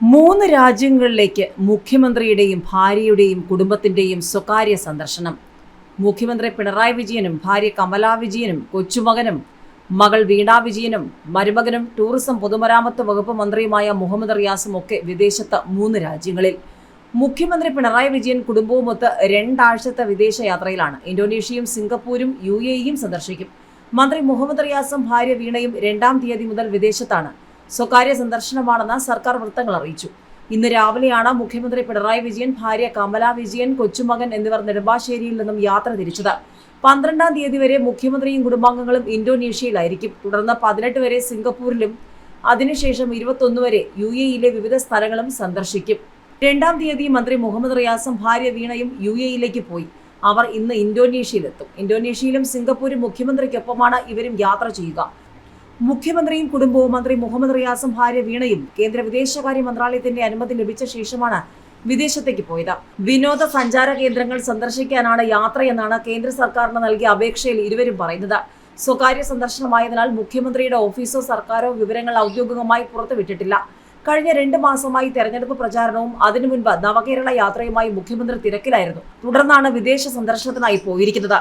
മൂന്ന് രാജ്യങ്ങളിലേക്ക് മുഖ്യമന്ത്രിയുടെയും ഭാര്യയുടെയും കുടുംബത്തിന്റെയും സ്വകാര്യ സന്ദർശനം. മുഖ്യമന്ത്രി പിണറായി വിജയനും ഭാര്യ കമലാ വിജയനും കൊച്ചുമകനും മകൾ വീണാ വിജയനും മരുമകനും ടൂറിസം പൊതുമരാമത്ത് വകുപ്പ് മന്ത്രിയുമായ മുഹമ്മദ് റിയാസും ഒക്കെ വിദേശത്ത് മൂന്ന് രാജ്യങ്ങളിൽ. മുഖ്യമന്ത്രി പിണറായി വിജയൻ കുടുംബവുമൊത്ത് രണ്ടാഴ്ചത്തെ വിദേശ യാത്രയിലാണ്. ഇന്തോനേഷ്യയും സിംഗപ്പൂരും യു സന്ദർശിക്കും. മന്ത്രി മുഹമ്മദ് റിയാസും ഭാര്യ വീണയും രണ്ടാം തീയതി മുതൽ വിദേശത്താണ്. സ്വകാര്യ സന്ദർശനമാണെന്ന് സർക്കാർ വൃത്തങ്ങൾ അറിയിച്ചു. ഇന്ന് രാവിലെയാണ് മുഖ്യമന്ത്രി പിണറായി വിജയൻ ഭാര്യ കമല വിജയൻ കൊച്ചുമകൻ എന്നിവർ നെടുമ്പാശ്ശേരിയിൽ നിന്നും യാത്ര തിരിച്ചത്. പന്ത്രണ്ടാം തീയതി വരെ മുഖ്യമന്ത്രിയും കുടുംബാംഗങ്ങളും ഇന്തോനേഷ്യയിലായിരിക്കും. തുടർന്ന് പതിനെട്ട് വരെ സിംഗപ്പൂരിലും അതിനുശേഷം ഇരുപത്തൊന്ന് വരെ യു എയിലെ വിവിധ സ്ഥലങ്ങളും സന്ദർശിക്കും. രണ്ടാം തീയതി മന്ത്രി മുഹമ്മദ് റിയാസും ഭാര്യ വീണയും യു എയിലേക്ക് പോയി. അവർ ഇന്ന് ഇന്തോനേഷ്യയിലെത്തും. ഇന്തോനേഷ്യയിലും സിംഗപ്പൂരും മുഖ്യമന്ത്രിക്കൊപ്പമാണ് ഇവരും യാത്ര ചെയ്യുക. മുഖ്യമന്ത്രിയും കുടുംബവും മന്ത്രി മുഹമ്മദ് റിയാസും ഭാര്യ വീണയും കേന്ദ്ര വിദേശകാര്യ മന്ത്രാലയത്തിന്റെ അനുമതി ലഭിച്ച ശേഷമാണ് വിദേശത്തേക്ക് പോയത്. വിനോദ സഞ്ചാര കേന്ദ്രങ്ങൾ സന്ദർശിക്കാനാണ് യാത്രയെന്നാണ് കേന്ദ്ര സർക്കാരിന് നൽകിയ അപേക്ഷയിൽ ഇരുവരും പറയുന്നത്. സ്വകാര്യ സന്ദർശനമായതിനാൽ മുഖ്യമന്ത്രിയുടെ ഓഫീസോ സർക്കാരോ വിവരങ്ങൾ ഔദ്യോഗികമായി പുറത്തുവിട്ടിട്ടില്ല. കഴിഞ്ഞ രണ്ട് മാസമായി തെരഞ്ഞെടുപ്പ് പ്രചാരണവും അതിനു മുൻപ് നവകേരള യാത്രയുമായി മുഖ്യമന്ത്രി തിരക്കിലായിരുന്നു. തുടർന്നാണ് വിദേശ സന്ദർശനത്തിനായി പോയിരിക്കുന്നത്.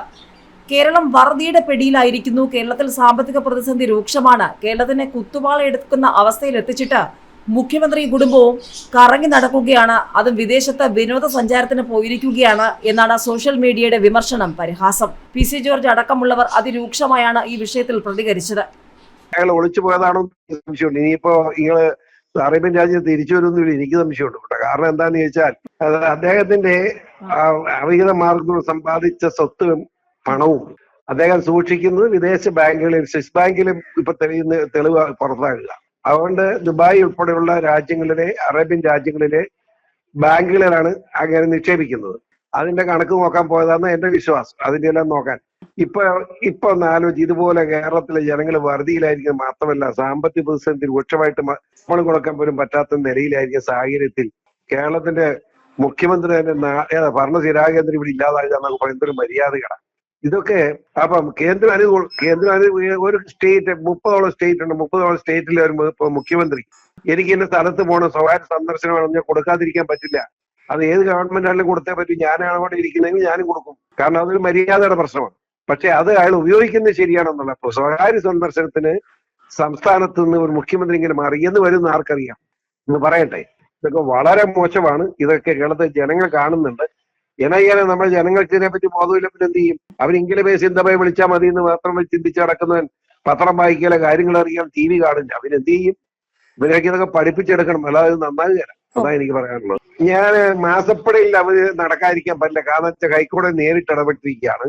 കേരളം വറുതിയുടെ പിടിയിലായിരിക്കുന്നു. കേരളത്തിൽ സാമ്പത്തിക പ്രതിസന്ധി രൂക്ഷമാണ്. കേരളത്തിനെ കുത്തുവാള എടുക്കുന്ന അവസ്ഥയിൽ എത്തിച്ചിട്ട് മുഖ്യമന്ത്രി കുടുംബവും കറങ്ങി നടക്കുകയാണ്. അതും വിദേശത്ത് വിനോദസഞ്ചാരത്തിന് പോയിരിക്കുകയാണ് എന്നാണ് സോഷ്യൽ മീഡിയയുടെ വിമർശനം. പരിഹാസം. പി സി ജോർജ് അടക്കമുള്ളവർ അതിരൂക്ഷമായാണ് ഈ വിഷയത്തിൽ പ്രതികരിച്ചത്. ഒളിച്ചു പോയതാണോ ഇനിയിപ്പോ ഇങ്ങൾ അറേബ്യൻ രാജ്യം തിരിച്ചു വരുന്ന എനിക്ക് സംശയമുണ്ട് കേട്ടോ. കാരണം എന്താന്ന് ചോദിച്ചാൽ അദ്ദേഹത്തിന്റെ ആ, അവിഹിത മാർഗം സമ്പാദിച്ച സ്വത്തും പണവും. അദ്ദേഹം സൂക്ഷിക്കുന്നത് വിദേശ ബാങ്കുകളിൽ സ്വിസ് ബാങ്കിലും ഇപ്പൊ തെളിയുന്ന തെളിവ് പുറത്താകുക അതുകൊണ്ട് ദുബായ് ഉൾപ്പെടെയുള്ള രാജ്യങ്ങളിലെ അറേബ്യൻ രാജ്യങ്ങളിലെ ബാങ്കുകളിലാണ് അങ്ങനെ നിക്ഷേപിക്കുന്നത്. അതിന്റെ കണക്ക് നോക്കാൻ പോയതാണ് എന്റെ വിശ്വാസം. അതിന്റെ എല്ലാം നോക്കാൻ. ഇപ്പൊ ഇപ്പൊ ഒന്ന് ആലോചിച്ച് ഇതുപോലെ കേരളത്തിലെ ജനങ്ങൾ വറുതിയിലായിരിക്കും മാത്രമല്ല സാമ്പത്തിക പ്രതിസന്ധി രൂക്ഷമായിട്ട് നമ്മൾ കൊടുക്കാൻ പോലും പറ്റാത്ത നിലയിലായിരിക്കും സാഹചര്യത്തിൽ കേരളത്തിന്റെ മുഖ്യമന്ത്രി തന്നെ ഭരണ സ്ഥിരാകേന്ദ്രം ഇവിടെ ഇല്ലാതാകുക എന്നൊക്കെ പറയുന്നത് ഒരു മര്യാദകളാണ്. ഇതൊക്കെ അപ്പം കേന്ദ്ര അനുകൂല കേന്ദ്ര അനു ഒരു സ്റ്റേറ്റ് മുപ്പതോളം സ്റ്റേറ്റ് ഉണ്ട് മുപ്പതോളം സ്റ്റേറ്റിലെ ഒരു ഇപ്പൊ മുഖ്യമന്ത്രി എനിക്ക് എന്റെ സ്ഥലത്ത് പോകണം സ്വകാര്യ സന്ദർശനമാണെന്ന് ഞാൻ കൊടുക്കാതിരിക്കാൻ പറ്റില്ല. അത് ഏത് ഗവൺമെന്റ് ആണെങ്കിലും കൊടുത്തേ പറ്റും. ഞാനാണ് അവിടെ ഇരിക്കുന്നെങ്കിൽ ഞാനും കൊടുക്കും. കാരണം അതൊരു മര്യാദയുടെ പ്രശ്നമാണ്. പക്ഷെ അത് അയാൾ ഉപയോഗിക്കുന്നത് ശരിയാണെന്നുള്ള അപ്പൊ സ്വകാര്യ സന്ദർശനത്തിന് സംസ്ഥാനത്ത് നിന്ന് ഒരു മുഖ്യമന്ത്രി ഇങ്ങനെ മാറി എന്ന് വരുന്ന ആർക്കറിയാം? എന്ന് പറയട്ടെ. ഇതൊക്കെ വളരെ മോശമാണ്. ഇതൊക്കെ കേരളത്തിൽ ജനങ്ങൾ കാണുന്നുണ്ട്. എന്നാ നമ്മൾ ജനങ്ങൾക്ക് ഇതിനെപ്പറ്റി ബോധമില്ല പിന്നെ എന്ത് ചെയ്യും? അവരിങ്ങനെ ബേസ് ചിന്തമായി വിളിച്ചാൽ മതി എന്ന് മാത്രം ചിന്തിച്ച് നടക്കുന്നവൻ പത്രം വായിക്കല കാര്യങ്ങൾ അറിയാൻ ടി വി കാണില്ല. അവരെന്ത് ചെയ്യും? ഇവരൊക്കെ ഇതൊക്കെ പഠിപ്പിച്ചെടുക്കണം. അല്ലാതെ ഇത് തരാം അതാണ് എനിക്ക് പറയാനുള്ളത്. ഞാൻ മാസപ്പടിയിൽ അവർ നടക്കാതിരിക്കാൻ പറ്റില്ല. കാരണം വെച്ചാൽ ഹൈക്കോടതി നേരിട്ട് ഇടപെട്ടിരിക്കുകയാണ്.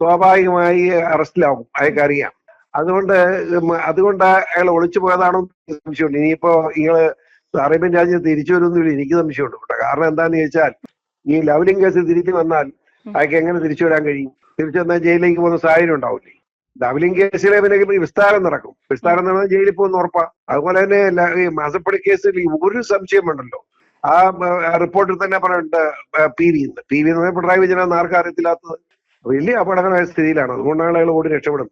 സ്വാഭാവികമായി അറസ്റ്റിലാവും. അയാൾക്കറിയാം അതുകൊണ്ട് അതുകൊണ്ട് അയാൾ ഒളിച്ചു പോയതാണോ സംശയമുണ്ട്. ഇനിയിപ്പോ ഇയാൾ അറേബ്യൻ രാജ്യം തിരിച്ചു വരുമെന്നില്ല എനിക്ക് സംശയമുണ്ട്. കാരണം എന്താന്ന് ചോദിച്ചാൽ ഈ ലവലിംഗ് കേസിൽ തിരിച്ചു വന്നാൽ അയാൾക്ക് എങ്ങനെ തിരിച്ചു വരാൻ കഴിയും? തിരിച്ചു വന്നാൽ ജയിലിലേക്ക് പോകുന്ന സാഹചര്യം ഉണ്ടാവില്ലേ ലവലിംഗ് കേസിലെ പിന്നെ വിസ്താരം നടക്കും. വിസ്താരം നടന്നാൽ ജയിലിൽ പോകുന്ന ഉറപ്പാ. അതുപോലെ തന്നെ ഈ മാസപ്പടി കേസിൽ ഒരു സംശയമുണ്ടല്ലോ ആ റിപ്പോർട്ടിൽ തന്നെ പറയുന്നുണ്ട് പി വി എന്ന്. പി വി എന്ന് പറഞ്ഞാൽ പിണറായി വിജയൻ ആർക്കും അറിയത്തില്ലാത്തത്. വലിയ അപകടകരമായ സ്ഥിതിയിലാണ്. അതുകൊണ്ടാണ് അയാൾ ഓടി രക്ഷപ്പെടുന്നത്.